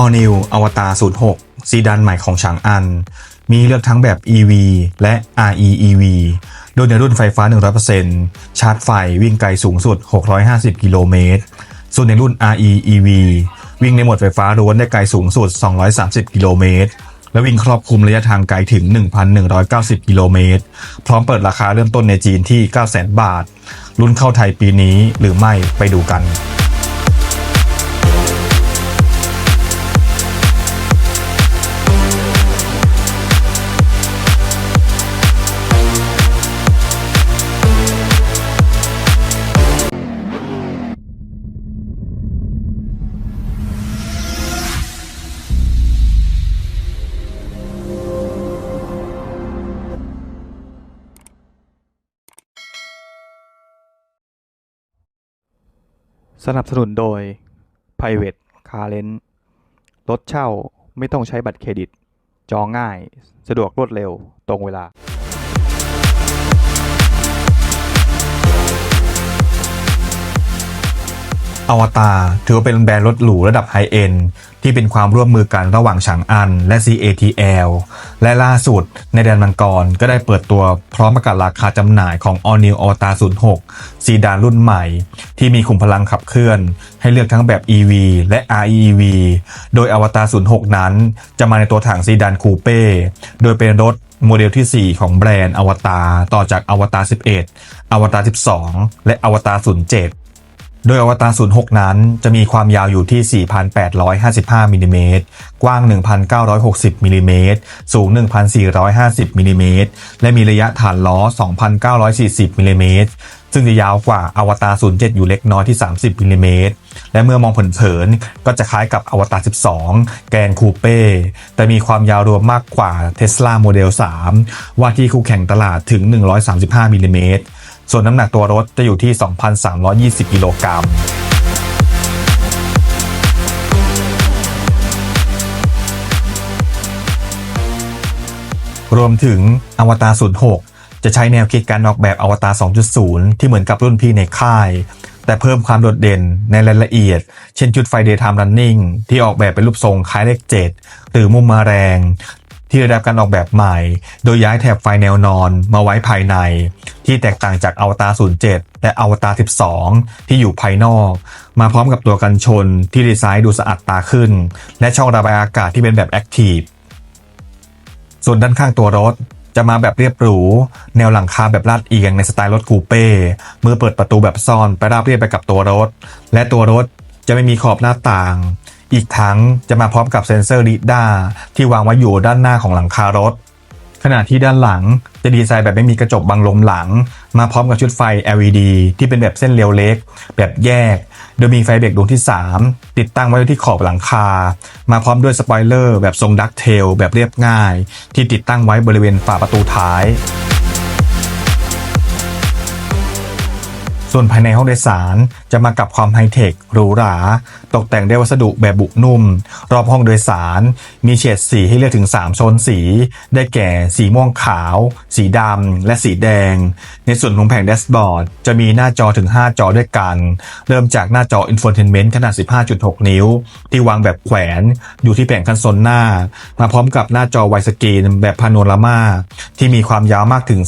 All New อวตาร06 ซีดานใหม่ของฉางอัน มีเลือกทั้งแบบ EV และ REEV โดยในรุ่นไฟฟ้า 100%ชาร์จไฟวิ่งไกลสูงสุด 650 กิโลเมตร ส่วนในรุ่น REEV วิ่งในโหมดไฟฟ้าล้วนได้ไกลสูงสุด 230 กิโลเมตร และวิ่งครอบคลุมระยะทางไกลถึง 1,190 กิโลเมตร พร้อมเปิดราคาเริ่มต้นในจีนที่ 900,000 บาท รุ่นเข้าไทยปีนี้หรือไม่ไปดูกัน สนับสนุนโดย Private Car Rent รถเช่าไม่ต้องใช้บัตรเครดิต จองง่าย สะดวกรวดเร็วตรงเวลา อวตารถือว่าเป็นแบรนด์รถหรูระดับไฮเอ็น ที่เป็นความร่วมมือกันระหว่างฉางอันและ CATL และล่าสุดในแดนมังกรก็ได้เปิดตัวพร้อมประกาศราคาจำหน่ายของ All New Avatar 06 ซีดานรุ่นใหม่ ที่มีขุมพลังขับเคลื่อน ให้เลือกทั้งแบบ EV และ REEV โดย Avatar 06 นั้น จะมาในตัวถังซีดานคูเป้โดยเป็นรถโมเดลที่ 4 ของแบรนด์อวตารต่อจากอวตาร11 อวตาร12 และอวตาร07 โดยอวตาร 06 นั้นจะมีความยาวอยู่ที่ 4,855มิลลิเมตร กว้าง 1,960มิลลิเมตร สูง 1,450มิลลิเมตร และมีระยะฐานล้อ 2,940มิลลิเมตร ซึ่งจะยาวกว่าอวตาร 07 อยู่เล็กน้อยที่ 30มิลลิเมตร และเมื่อมองเผินๆก็จะคล้ายกับอวตาร 12 แกนคูเป้ แต่มีความยาวรวมมากกว่า Tesla Model 3ว่าที่คู่แข่งตลาดถึง 135มิลลิเมตร ส่วนน้ำหนักตัวรถจะอยู่ที่ 2,320 กิโลกรัมรวมถึงอวตาร06 จะใช้แนวคิดการออกแบบอวตาร 2.0 ที่เหมือนกับรุ่นพี่ในค่าย แต่เพิ่มความโดดเด่นในรายละเอียด เช่นจุดไฟ Daytime Running ที่ออกแบบเป็นรูปทรงคล้ายเลข 7 หรือมุมมาแรง ที่ได้รับการออกแบบใหม่ โดยย้ายแถบไฟแนวนอนมาไว้ภายใน ที่แตกต่างจากอวตาร07 และอวตาร12 ที่อยู่ภายนอก มาพร้อมกับตัวกันชนที่ดีไซน์ดูสะอาดตาขึ้น และช่องระบายอากาศที่เป็นแบบแอคทีฟส่วนด้านข้างตัวรถจะมาแบบเรียบหรู แนวหลังคาแบบลาดเอียงในสไตล์รถคูเป้มือเปิดประตูแบบซ่อนไปราบเรียบไปกับตัวรถ และตัวรถจะไม่มีขอบหน้าต่าง อีกทั้งจะมาพร้อมกับเซ็นเซอร์ลิด้าที่วางไว้อยู่ด้านหน้าของหลังคารถ ขณะที่ด้านหลังจะดีไซน์แบบไม่มีกระจกบังลมหลัง มาพร้อมกับชุดไฟ LED ที่เป็นแบบเส้นเรียวเล็ก แบบแยก โดยมีไฟเบรกดวงที่ 3 ติดตั้งไว้ที่ขอบหลังคา มาพร้อมด้วยสปอยเลอร์แบบทรงดักเทลแบบเรียบง่าย ที่ติดตั้งไว้บริเวณฝาประตูท้าย ส่วนภายในห้องโดยสารจะมากับความไฮเทคหรูหรา ตกแต่งด้วยวัสดุแบบบุนุ่ม รอบห้องโดยสาร มีเฉดสีให้เลือกถึง 3 โซนสี ได้แก่ สีม่วงขาว สีดำ และสีแดง ในส่วนของแผงแดชบอร์ด จะมีหน้าจอถึง 5 จอด้วยกัน เริ่มจากหน้าจอ Infotainment ขนาด 15.6 นิ้ว ที่วางแบบแขวนอยู่ที่แผงคอนโซลหน้า มาพร้อมกับหน้าจอไวสกรีนแบบพาโนรามาที่มีความยาวมากถึง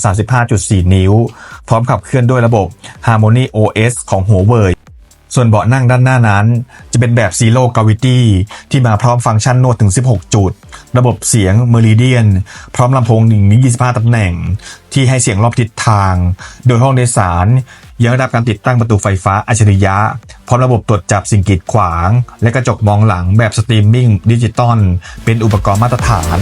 35.4 นิ้ว พร้อมขับเคลื่อนด้วยระบบ Harmony OS ของหัวเว่ยส่วนเบาะนั่งด้านหน้านั้น จะเป็นแบบ Zero Gravity ที่มาพร้อมฟังก์ชันโน้ตถึง 16 จุด ระบบเสียง Meridian พร้อมลำโพงหนึ่งนี้25 ตำแหน่ง ที่ให้เสียงรอบทิศทาง โดยห้องโดยสารยังได้รับการติดตั้งประตูไฟฟ้าอัจฉริยะ พร้อมระบบตรวจจับสิ่งกีดขวาง และกระจกมองหลังแบบสตรีมมิ่งดิจิตอลเป็นอุปกรณ์มาตรฐาน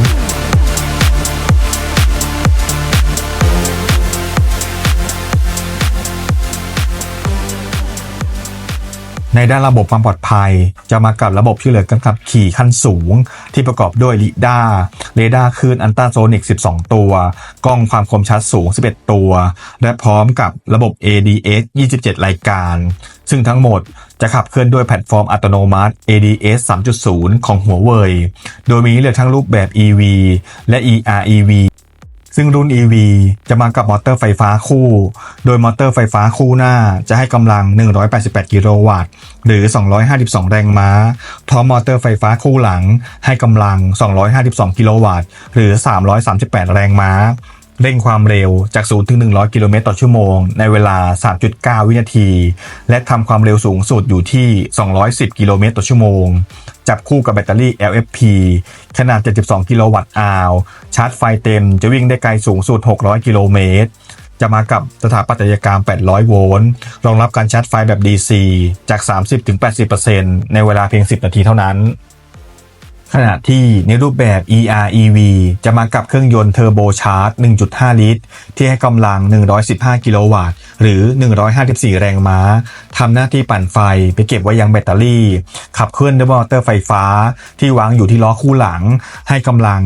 ในด้านระบบความปลอดภัย จะมากับระบบช่วยเหลือการขับขี่ขั้นสูง ที่ประกอบด้วยลิด้าเรดาร์คลื่นอันตราโซนิก 12 ตัว กล้องความคมชัดสูง 11 ตัว และพร้อมกับระบบ ADS 27 รายการ ซึ่งทั้งหมดจะขับเคลื่อนด้วยแพลตฟอร์มอัตโนมัติ ADS 3.0 ของหัวเว่ยโดยมีเลือกทั้งรูปแบบ EV และ EREV ซึ่งรุ่น EV จะมากับมอเตอร์ไฟฟ้าคู่ โดยมอเตอร์ไฟฟ้าคู่หน้าจะให้กำลัง 188 กิโลวัตต์ หรือ 252 แรงม้า พร้อมมอเตอร์ไฟฟ้าคู่หลังให้กำลัง 252 กิโลวัตต์ หรือ 338 แรงม้า เร่งความเร็วจาก 0 ถึง 100 กิโลเมตรต่อชั่วโมง ในเวลา 3.9 วินาที และทำความเร็วสูงสุดอยู่ที่ 210 กิโลเมตรต่อชั่วโมง จับคู่กับแบตเตอรี่ LFP ขนาด 72 กิโลวัตต์อาวชาร์จไฟเต็มจะวิ่งได้ไกลสูงสุด 600 กิโลเมตร จะมากับสถาปัตยกรรม 800 โวลต์ รองรับการชาร์จไฟแบบ DC จาก 30-80%ในเวลาเพียง 10 นาทีเท่านั้น ขณะที่ในรูปแบบ EREV จะมากับเครื่องยนต์เทอร์โบชาร์จ 1.5 ลิตร ที่ให้กำลัง 115 กิโลวัตต์ หรือ 154 แรงม้า ทำหน้าที่ปั่นไฟไปเก็บไว้ยังแบตเตอรี่ ขับเคลื่อนด้วยมอเตอร์ไฟฟ้าที่วางอยู่ที่ล้อคู่หลัง ให้กำลัง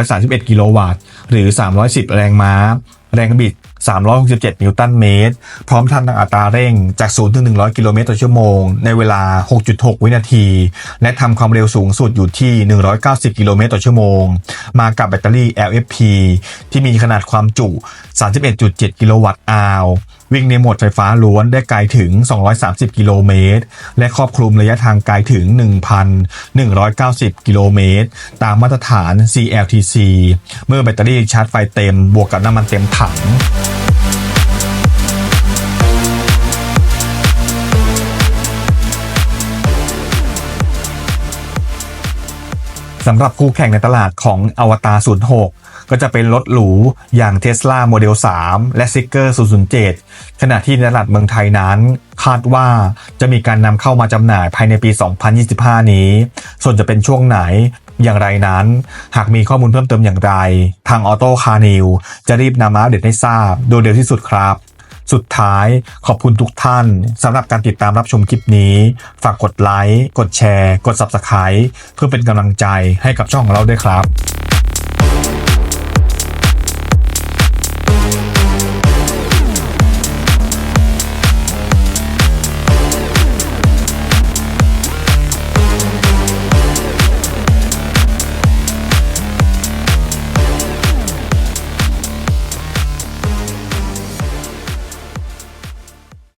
231 กิโลวัตต์ หรือ 310 แรงม้า แรงบิด 367 นิวตันเมตร พร้อมทำอัตราเร่งจาก 0 ถึง 100 กิโลเมตรต่อชั่วโมง ในเวลา 6.6 วินาที และทำความเร็วสูงสุดอยู่ที่ 190 กิโลเมตรต่อชั่วโมง มากับแบตเตอรี่ LFP ที่มีขนาดความจุ 31.7 กิโลวัตต์อาว วิ่งในโหมดไฟฟ้าล้วนได้ไกลถึง 230 กิโลเมตร และครอบคลุมระยะทางไกลถึง 1,190 กิโลเมตร ตามมาตรฐาน CLTC เมื่อแบตเตอรี่ชาร์จไฟเต็ม บวกกับน้ำมันเต็มถังสำหรับคู่แข่งในตลาดของอวตาร06 ก็จะเป็นรถหรูอย่าง Tesla Model 3 และ s i g e r 007 ขณะที่ในตลาดเมืองไทยนั้น คาดว่าจะมีการนำเข้ามาจำหน่ายภายในปี 2025 นี้ ส่วนจะเป็นช่วงไหนอย่างไรนั้น หากมีข้อมูลเพิ่มเติมอย่างไร ทาง Auto Car New จะรีบนำมาอัปเดตให้ทราบโดยเร็วที่สุดครับสุดท้ายขอบคุณทุกท่านสำหรับการติดตามรับชมคลิปนี้ ฝากกดไลค์ กดแชร์ กด Subscribe เพื่อเป็นกำลังใจให้กับช่องของเราด้วยครับ